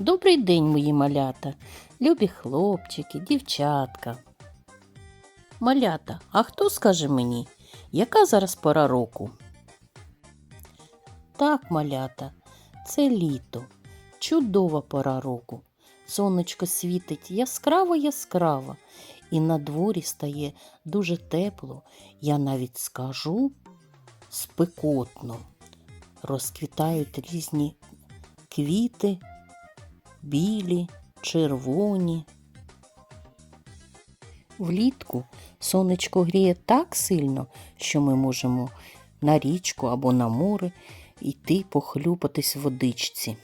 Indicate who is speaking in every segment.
Speaker 1: Добрий день, мої малята, любі хлопчики, дівчатка. Малята, а хто скаже мені, яка зараз пора року? Так, малята, це літо, чудова пора року. Сонечко світить яскраво яскраво, і на дворі стає дуже тепло, я навіть скажу спекотно. Розквітають різні квіти, білі, червоні. Влітку сонечко гріє так сильно, що ми можемо на річку або на море йти похлюпатись в водичці.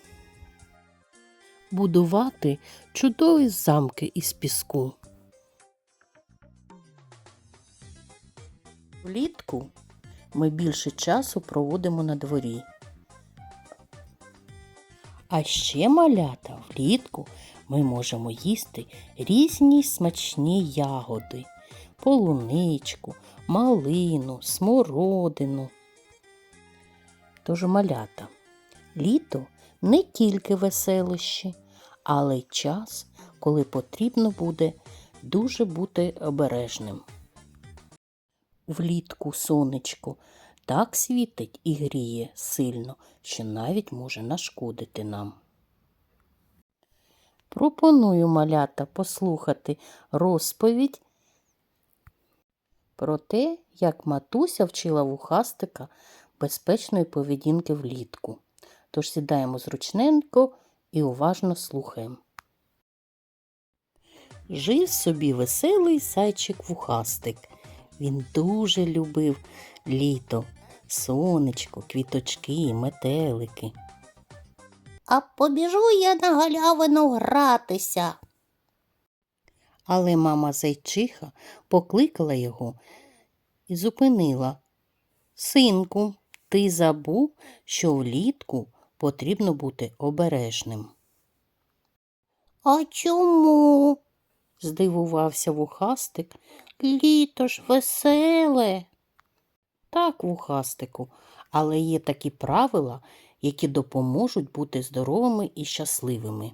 Speaker 1: Будувати чудові замки із піску. Влітку ми більше часу проводимо на дворі. А ще малята влітку ми можемо їсти різні смачні ягоди, полуничку, малину, смородину. Тож малята, літо не тільки веселощі, але й час, коли потрібно буде дуже бути обережним. Влітку сонечко так світить і гріє сильно, що навіть може нашкодити нам. Пропоную малята послухати розповідь про те, як матуся вчила вухастика безпечної поведінки влітку. Тож сідаємо зручненько і уважно слухаємо. Жив собі веселий зайчик вухастик. Він дуже любив літо, сонечко, квіточки, метелики.
Speaker 2: А побіжу я на галявину гратися.
Speaker 1: Але мама зайчиха покликала його і зупинила. Синку, ти забув, що влітку потрібно бути обережним.
Speaker 2: А чому?
Speaker 1: Здивувався вухастик.
Speaker 2: Літо ж веселе.
Speaker 1: Так, вухастику, але є такі правила, які допоможуть бути здоровими і щасливими.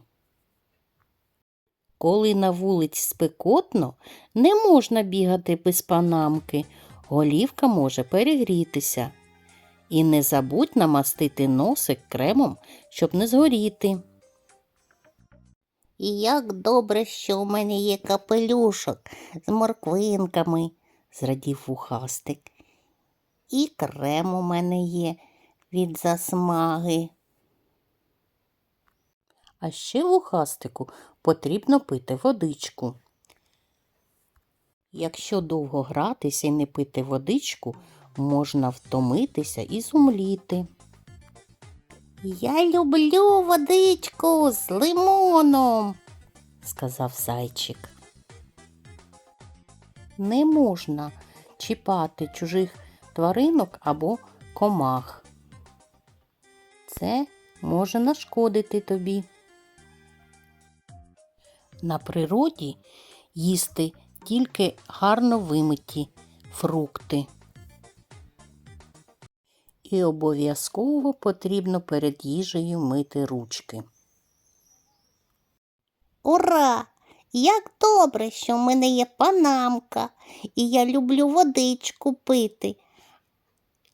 Speaker 1: Коли на вулиці спекотно, не можна бігати без панамки, голівка може перегрітися. І не забудь намастити носик кремом, щоб не згоріти.
Speaker 2: І як добре, що у мене є капелюшок з морквинками,
Speaker 1: зрадів вухастик.
Speaker 2: і крем у мене є від засмаги.
Speaker 1: А ще вухастику потрібно пити водичку. Якщо довго гратися і не пити водичку, можна втомитися і зумліти.
Speaker 2: Я люблю водичку з лимоном.
Speaker 1: сказав зайчик. Не можна чіпати чужих тваринок або комах. Це може нашкодити тобі. На природі їсти тільки гарно вимиті фрукти. І обов'язково потрібно перед їжею мити ручки.
Speaker 2: Ура! Як добре, що в мене є панамка, і я люблю водичку пити.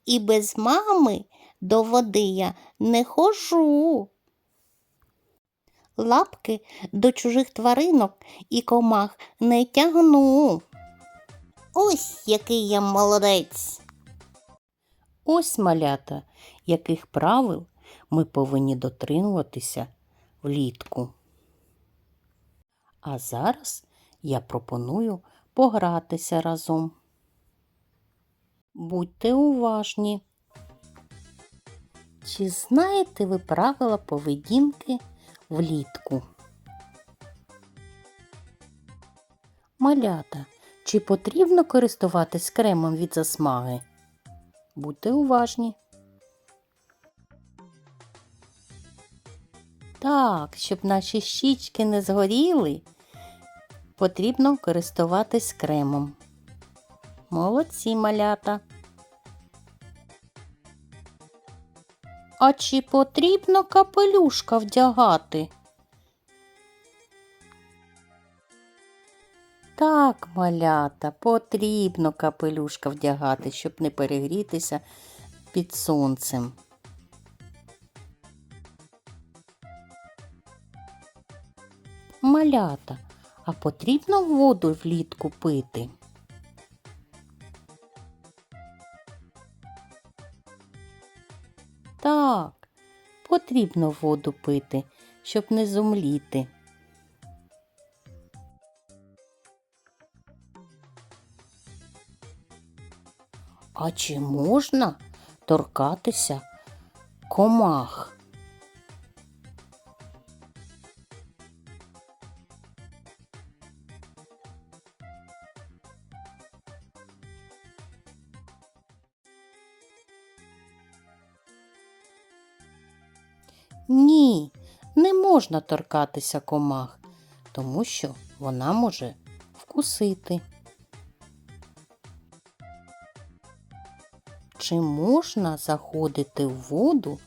Speaker 2: І без мами до води я не хожу. Лапки до чужих тваринок і комах не тягну. Ось який я молодець.
Speaker 1: Ось малята, яких правил ми повинні дотримуватися влітку. А зараз я пропоную погратися разом. Будьте уважні. Чи знаєте ви правила поведінки влітку? Малята, чи потрібно користуватись кремом від засмаги? Будьте уважні. Так, щоб наші щічки не згоріли, потрібно користуватись кремом. Молодці малята. А чи потрібно капелюшка вдягати? Так, малята, потрібно капелюшка вдягати, щоб не перегрітися під сонцем. Малята, а потрібно воду влітку пити? Так, потрібно воду пити, щоб не зумліти. А чи можна торкатися комах? Ні, не можна торкатися комах, тому що вона може вкусити. Чи можна заходити в воду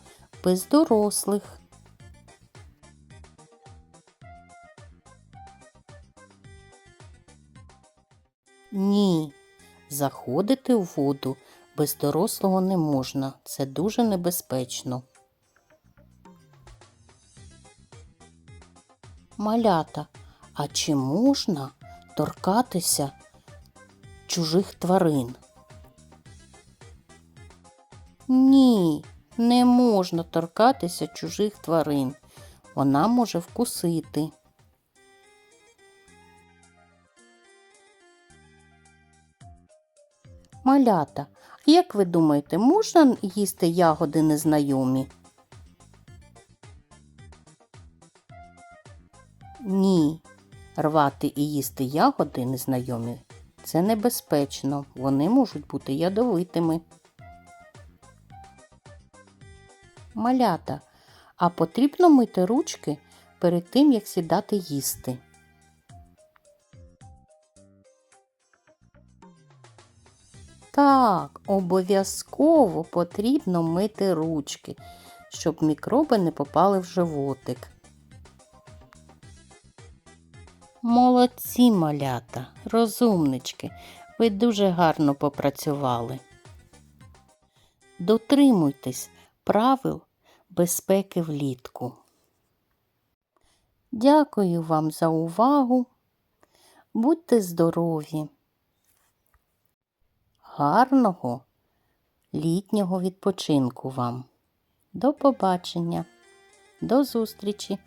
Speaker 1: без дорослих? Ні, заходити в воду без дорослого не можна. Це дуже небезпечно. Малята, а чи можна торкатися чужих тварин? Ні, не можна торкатися чужих тварин. Вона може вкусити. Малята, як ви думаєте, можна їсти ягоди незнайомі? Ні. Рвати і їсти ягоди незнайомі це небезпечно. Вони можуть бути ядовитими. Малята, а потрібно мити ручки перед тим, як сідати їсти. Так, обов'язково потрібно мити ручки, щоб мікроби не попали в животик. Молодці малята, розумнички, ви дуже гарно попрацювали. Дотримуйтесь правил безпеки влітку. Дякую вам за увагу. Будьте здорові. Гарного літнього відпочинку вам. До побачення, до зустрічі!